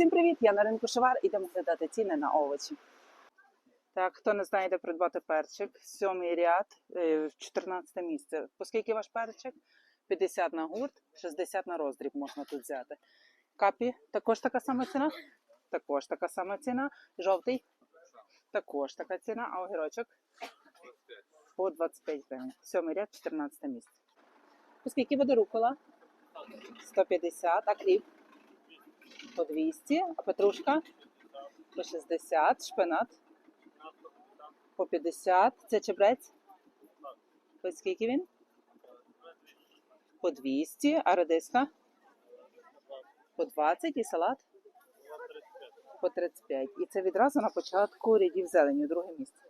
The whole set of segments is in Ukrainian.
Всім привіт! Я на ринку Шовар. Ідемо глядати ціни на овочі. Так, хто не знає, де придбати перчик, сьомий ряд, е, 14 місце. Оскільки ваш перчик? 50 на гурт, 60 на роздріб можна тут взяти. Капі також така сама ціна. Також така сама ціна. Жовтий також така ціна, а огірочок по 25 гривень. Сьомий ряд, 14 місце. Оскільки буде рукола? 150, а кріп? По 200, а петрушка по 60, шпинат по 50. Це чебрець? По скільки він? По 200, а редиска? По 20 і салат? По 35. І це відразу на початку рядів зелені, друге місце.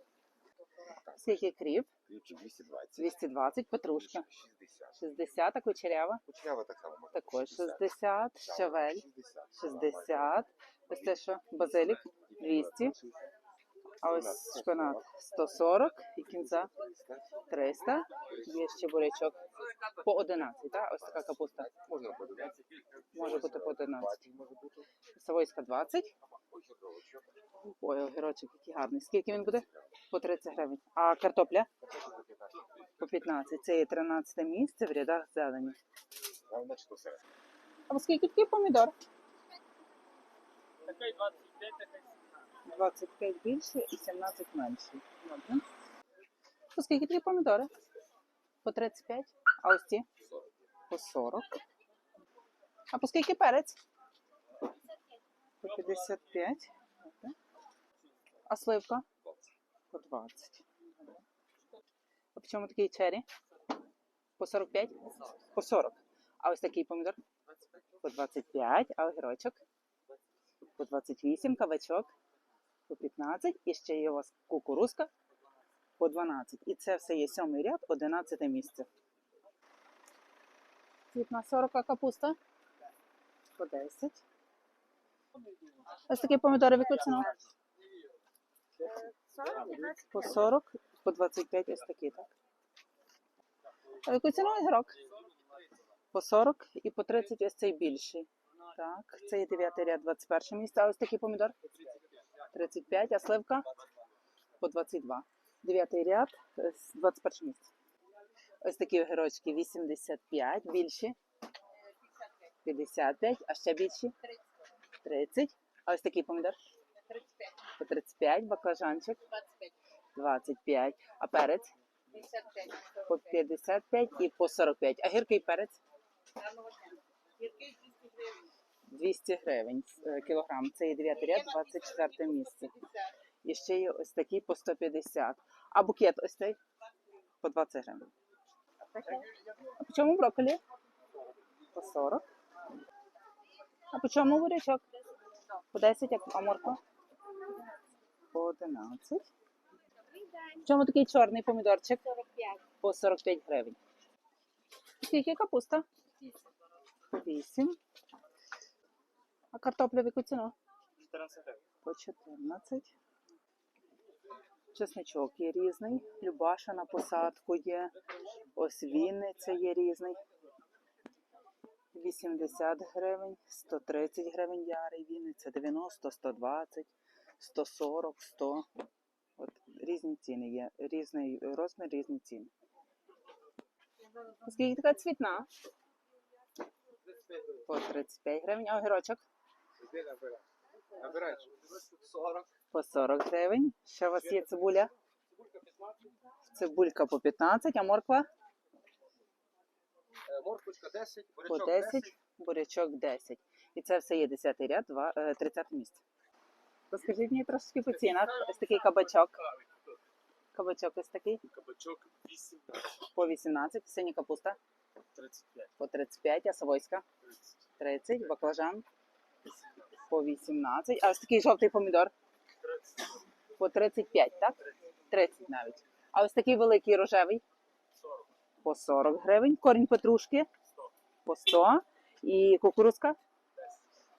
Скільки кріп? Ключі 220. 220, петрушка. 60. 60, а кучерява? Кучерява так само. Також 60, щавель 60. 60. Ось це що? Базилік 200. А ось шпинат 140 і кінза 300. Є ще бурячок по 11, так? Ось така капуста. Можна подивитися. Може бути по 11. 20 може бути. Савойська 20. Ось огірочок. Ой, огірочок який гарний. Скільки він буде? По 30 гривень. А картопля? По 15. Це є 13 місце в рядах зелені. А скільки такий помідор? Такий 25, такий 25 більше і 17 менше. По скільки такі помідори? По 35. А ось ці? По 40. А по скільки перець? По 55. Добре. А сливка? По 20. А по чому такий чері? По 45? По 40. А ось такий помідор? По 25. А огірочок? По 28. Кавачок? по 15, і ще є у вас кукурузка по 12. І це все є сьомий ряд, 11 місце. Цвітна 40 капуста по 10. Ось такі помідори в яку ціну? По 40, по 25 ось такі, так. А яку ціну огірок? По 40 і по 30 ось цей більший. Так, це є 9 ряд, 21 місце. А ось такий помідор? 35, а сливка по 22. Дев'ятий ряд, е, 21 місце. Ось такі огірочки 85, більші. 55, а ще більші? 30. А ось такий помідор? По 35, баклажанчик 25, а перець по 55 і по 45. А гіркий перець 200 гривень е, кілограм. Це є 9 ряд, 24 місце. І ще є ось такий по 150. А букет ось цей по 20 гривень. А по чому брокколі? По 40. А по чому бурячок? По 10, як а морква? По 11. В чому такий чорний помідорчик? 45. По 45 гривень. Скільки капуста? 8. А картопля в яку ціну? 14 гривень. По 14. Чесничок є різний. Любаша на посадку є. Ось Вінниця є різний. 80 гривень, 130 гривень ярий, Вінниця 90, 120, 140, 100. От різні ціни є. Різний розмір, різні ціни. Скільки така цвітна? По 35 гривень, а огірочок? Іди набирай. Набирай. 40. По 40 гривень. Ще у вас є цибуля? Цибулька по 15, а морква Морквочка 10, по бурячок 10, бурячок 10. І це все є 10 ряд, два- е, 30 місце. Розкажіть мені трошки по цінах. Ось такий кабачок. Кабачок ось такий. Кабачок 8, по 18, синя капуста. 35, по 35, а савойська 30, 30, баклажан? По 18, а ось такий жовтий помідор? 30, по 35, так? 30 навіть. А ось такий великий рожевий? 40, по 40 гривень, корінь петрушки? 100, по 100 і кукурузка?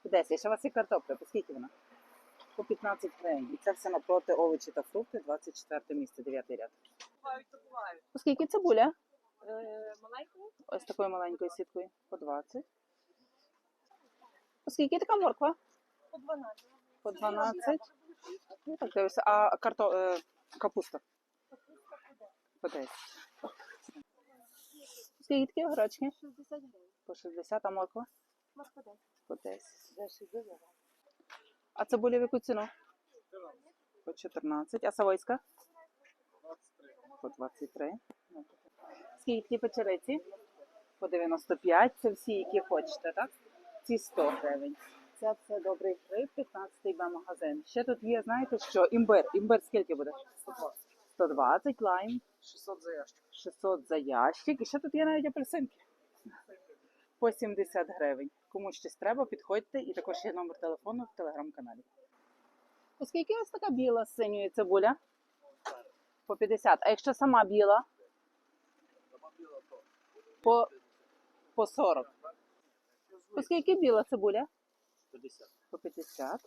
По 10. Ще у вас є картопля, по скільки вона? По 15 гривень. І це все напроти овочі та фрукти, 24 місце, 9 ряд. По скільки цибуля? Маленькою? Ось такою маленькою сіткою по 20. По скільки така морква? По 12. По 12. Ну, так дивишся. А карто... е, капуста? По 10. Скільки такі огірочки? 60 гривень. По 60, а морква? Морква 10. По 10. А цибуля в яку ціну? По 14. А савойська? 23. По 23. Скільки печериці? По 95. Це всі, які хочете, так? Ці 100 гривень. Це все добрий гриб, 15 Б магазин. Ще тут є, знаєте що? Імбир. Імбир скільки буде? 120. 120 лайм, 600 за ящик. 600 за ящик. І ще тут є навіть апельсинки. По 70 гривень. Кому щось треба, підходьте. І також є номер телефону в телеграм-каналі. Оскільки ось така біла з синьої цибуля? По 50. А якщо сама біла? По, по 40. Оскільки біла цибуля? 50. По 50.